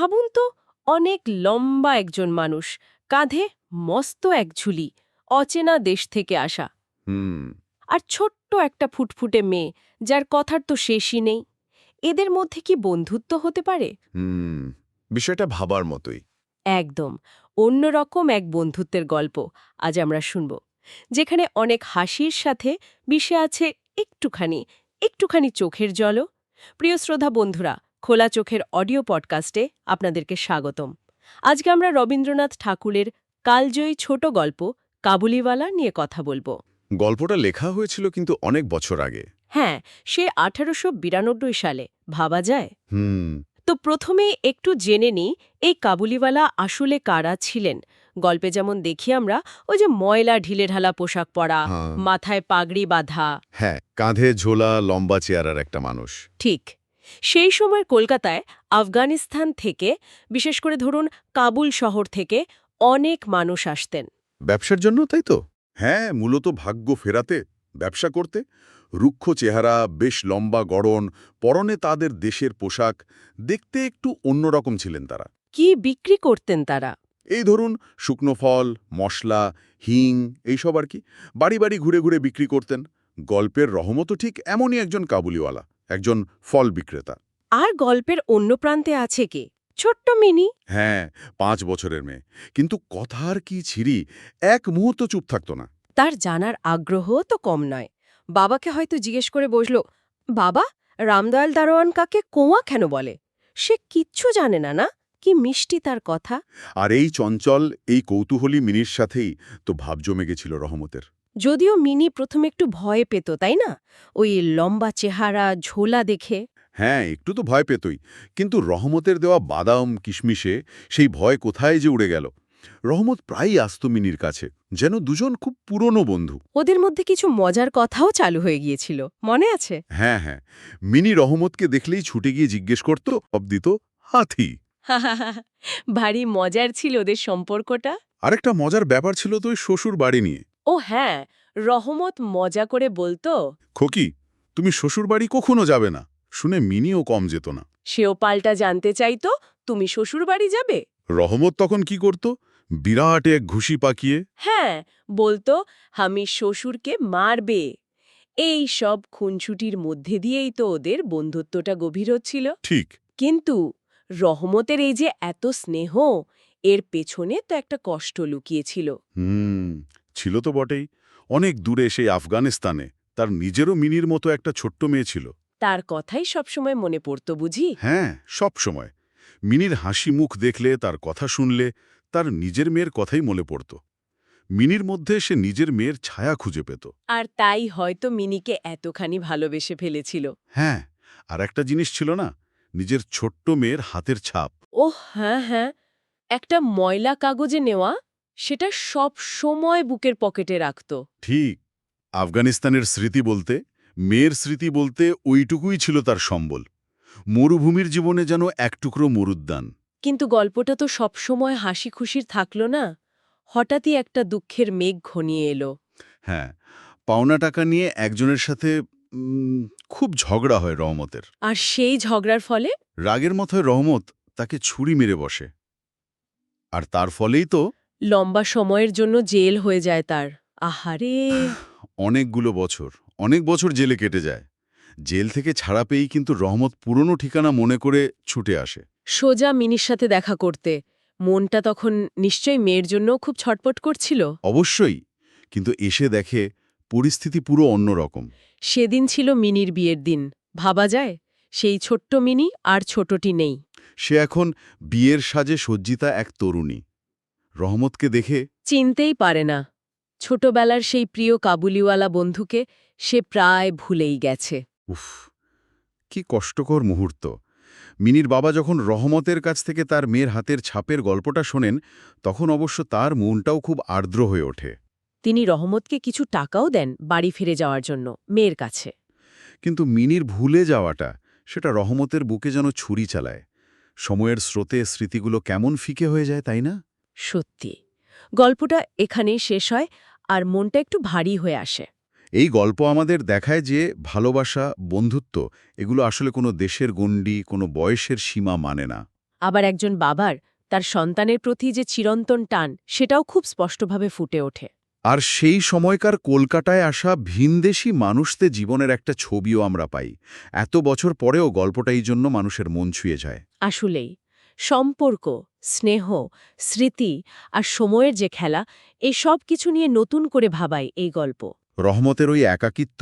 ভাবুন তো অনেক লম্বা একজন মানুষ কাঁধে মস্ত এক ঝুলি অচেনা দেশ থেকে আসা। হুম। আর ছোট্ট একটা ফুটফুটে মেয়ে যার কথার তো শেষই নেই। এদের মধ্যে কি বন্ধুত্ব হতে পারে? হুম বিষয়টা ভাবার মতোই। একদম অন্যরকম এক বন্ধুত্বের গল্প আজ আমরা শুনব যেখানে অনেক হাসির সাথে বিষে আছে একটুখানি একটুখানি চোখের জলও। প্রিয় শ্রোধা বন্ধুরা খোলা চোখের অডিও পডকাস্টে আপনাদেরকে স্বাগতম। আজকে আমরা রবীন্দ্রনাথ ঠাকুরের কালজয়ী ছোট গল্প কাবুলিওয়ালা নিয়ে কথা বলব। গল্পটা লেখা হয়েছিল কিন্তু অনেক বছর আগে। হ্যাঁ সে আঠারোশো বিরানব্বই সালে ভাবা যায়? হুম। তো প্রথমে একটু জেনে নিই এই কাবুলিওয়ালা আসলে কারা ছিলেন? গল্পে যেমন দেখি আমরা ওই যে ময়লা ঢিলেঢালা পোশাক পরা হ্যাঁ। মাথায় পাগড়ি বাঁধা। হ্যাঁ কাঁধে ঝোলা লম্বা চেয়ারার একটা মানুষ। ঠিক। সেই সময় কলকাতায় আফগানিস্তান থেকে বিশেষ করে ধরুন কাবুল শহর থেকে অনেক মানুষ আসতেন। ব্যবসার জন্য তাই তো? হ্যাঁ মূলত ভাগ্য ফেরাতে ব্যবসা করতে। রুক্ষ চেহারা বেশ লম্বা গড়ন পরনে তাদের দেশের পোশাক দেখতে একটু অন্যরকম ছিলেন তারা। কি বিক্রি করতেন তারা? এই ধরুন শুকনো ফল মশলা হিং এইসব আর কি। বাড়ি বাড়ি ঘুরে ঘুরে বিক্রি করতেন। গল্পের রহমতও ঠিক এমনই একজন কাবুলিওয়ালা। একজন ফল বিক্রেতা। আর গল্পের অন্য প্রান্তে আছে কে? ছোট্ট মিনি। হ্যাঁ পাঁচ বছরের মেয়ে। কিন্তু কথার কি ছিরি? এক মুহূর্ত চুপ থাকতো না। তার জানার আগ্রহ তো কম নয়। বাবাকে হয়তো জিজ্ঞেস করে বসল বাবা রামদয়াল দারোয়ান কাকে কোয়া কেন বলে? সে কিচ্ছু জানে না না? কি মিষ্টি তার কথা? আর এই চঞ্চল এই কৌতূহলী মিনির সাথেই তো ভাব জমে গেছিল রহমতের। যদিও মিনি প্রথমে একটু ভয় পেত তাই না? ওই লম্বা চেহারা ঝোলা দেখে। হ্যাঁ একটু তো ভয় পেতই। কিন্তু রহমতের দেওয়া বাদাম কিশমিশে সেই ভয় কোথায় যে উড়ে গেল? রহমত প্রায়ই আসত মিনির কাছে যেন দুজন খুব পুরনো বন্ধু। ওদের মধ্যে কিছু মজার কথাও চালু হয়ে গিয়েছিল মনে আছে? হ্যাঁ হ্যাঁ। মিনি রহমতকে দেখলেই ছুটে গিয়ে জিজ্ঞেস করত সব দিত হাতি। ভারী মজার ছিল ওদের সম্পর্কটা? আরেকটা মজার ব্যাপার ছিল তো ওই শ্বশুর বাড়ি নিয়ে। ও হ্যাঁ রহমত মজা করে বলতো। খোকি তুমি শ্বশুর বাড়ি কখনো যাবে না। শুনে মিনিও কম যেত না। সেও পাল্টা জানতে চাইতো তুমি শ্বশুর বাড়ি যাবে? রহমত তখন কি করত? বিরাট এক ঘুষি পাকিয়ে হ্যাঁ বলতো আমি শ্বশুরকে মারবে। এই সব খুনছুটির মধ্যে দিয়েই তো ওদের বন্ধুত্বটা গভীর হচ্ছিল। ঠিক। কিন্তু রহমতের এই যে এত স্নেহ এর পেছনে তো একটা কষ্ট লুকিয়েছিল। হুম ছিল তো বটেই। অনেক দূরে সেই আফগানিস্তানে তার নিজেরও মিনির মতো একটা ছোট্ট মেয়ে ছিল। তার কথাই সবসময় মনে পড়ত বুঝি? হ্যাঁ সব সময় মিনির হাসি মুখ দেখলে তার কথা শুনলে তার নিজের মেয়ের কথাই মনে পড়ত। মিনির মধ্যে সে নিজের মেয়ের ছায়া খুঁজে পেত। আর তাই হয়তো মিনিকে এতখানি ভালোবেসে ফেলেছিল। হ্যাঁ আর একটা জিনিস ছিল না নিজের ছোট্ট মেয়ের হাতের ছাপ। ও হ্যাঁ হ্যাঁ। একটা ময়লা কাগজে নেওয়া? সেটা সব সময় বুকের পকেটে রাখত। ঠিক। আফগানিস্তানের স্মৃতি বলতে মেয়ের স্মৃতি বলতে ওইটুকুই ছিল তার সম্বল। মরুভূমির জীবনে যেন এক টুকরো মরুদ্যান। কিন্তু গল্পটা তো সব সময় হাসি খুশির থাকল না? হঠাৎই একটা দুঃখের মেঘ ঘনিয়ে এলো। হ্যাঁ পাওনা টাকা নিয়ে একজনের সাথে খুব ঝগড়া হয় রহমতের। আর সেই ঝগড়ার ফলে? রাগের মতোয় রহমত তাকে ছুরি মেরে বসে। আর তার ফলেই তো লম্বা সময়ের জন্য জেল হয়ে যায় তার। আহারে! অনেকগুলো বছর অনেক বছর জেলে কেটে যায়। জেল থেকে ছাড়া পেয়েই কিন্তু রহমত পুরনো ঠিকানা মনে করে ছুটে আসে। সোজা মিনির সাথে দেখা করতে। মনটা তখন নিশ্চয়ই মেয়ের জন্যও খুব ছটপট করছিল। অবশ্যই কিন্তু এসে দেখে পরিস্থিতি পুরো অন্যরকম সেদিন ছিল মিনির বিয়ের দিন। ভাবা যায় সেই ছোট্ট মিনি আর ছোটটি নেই। সে এখন বিয়ের সাজে সজ্জিতা এক তরুণী। রহমতকে দেখে চিনতেই পারে না। ছোটবেলার সেই প্রিয় কাবুলিওয়ালা বন্ধুকে সে প্রায় ভুলেই গেছে। উফ কি কষ্টকর মুহূর্ত। মিনির বাবা যখন রহমতের কাছ থেকে তার মেয়ের হাতের ছাপের গল্পটা শোনেন তখন অবশ্য তার মনটাও খুব আর্দ্র হয়ে ওঠে। তিনি রহমতকে কিছু টাকাও দেন বাড়ি ফিরে যাওয়ার জন্য মেয়ের কাছে। কিন্তু মিনির ভুলে যাওয়াটা সেটা রহমতের বুকে যেন ছুরি চালায়। সময়ের স্রোতে স্মৃতিগুলো কেমন ফিকে হয়ে যায় তাই না? সত্যি। গল্পটা এখানেই শেষ হয় আর মনটা একটু ভারী হয়ে আসে। এই গল্প আমাদের দেখায় যে ভালোবাসা বন্ধুত্ব এগুলো আসলে কোনো দেশের গণ্ডি কোনো বয়সের সীমা মানে না। আবার একজন বাবার তার সন্তানের প্রতি যে চিরন্তন টান সেটাও খুব স্পষ্টভাবে ফুটে ওঠে। আর সেই সময়কার কলকাতায় আসা ভিনদেশি মানুষদের জীবনের একটা ছবিও আমরা পাই। এত বছর পরেও গল্পটা এই জন্য মানুষের মন ছুঁয়ে যায়। আসলেই। সম্পর্ক স্নেহ স্মৃতি আর সময়ের যে খেলা এই সব কিছু নিয়ে নতুন করে ভাবায় এই গল্প। রহমতের ওই একাকিত্ব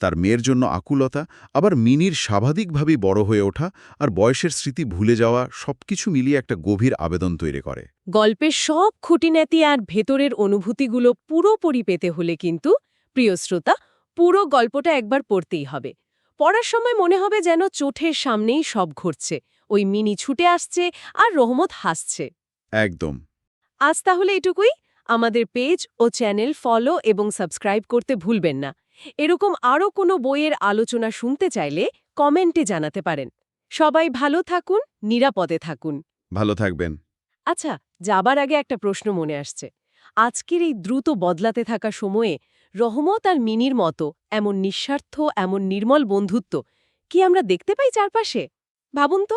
তার মেয়ের জন্য আকুলতা আবার মিনির স্বাভাবিকভাবেই বড় হয়ে ওঠা আর বয়সের স্মৃতি ভুলে যাওয়া সবকিছু মিলিয়ে একটা গভীর আবেদন তৈরি করে। গল্পের সব খুঁটিনাটি আর ভেতরের অনুভূতিগুলো পুরোপুরি পেতে হলে কিন্তু প্রিয় শ্রোতা পুরো গল্পটা একবার পড়তেই হবে। পড়ার সময় মনে হবে যেন চোঠের সামনেই সব ঘটছে। ওই মিনি ছুটে আসছে আর রহমত হাসছে। একদম। আজ তাহলে এটুকুই। আমাদের পেজ ও চ্যানেল ফলো এবং সাবস্ক্রাইব করতে ভুলবেন না। এরকম আরও কোনো বইয়ের আলোচনা শুনতে চাইলে কমেন্টে জানাতে পারেন। সবাই ভালো থাকুন নিরাপদে থাকুন। ভালো থাকবেন। আচ্ছা যাবার আগে একটা প্রশ্ন মনে আসছে। আজকের এই দ্রুত বদলাতে থাকা সময়ে রহমত আর মিনির মতো এমন নিঃস্বার্থ এমন নির্মল বন্ধুত্ব কি আমরা দেখতে পাই চারপাশে? ভাবুন তো।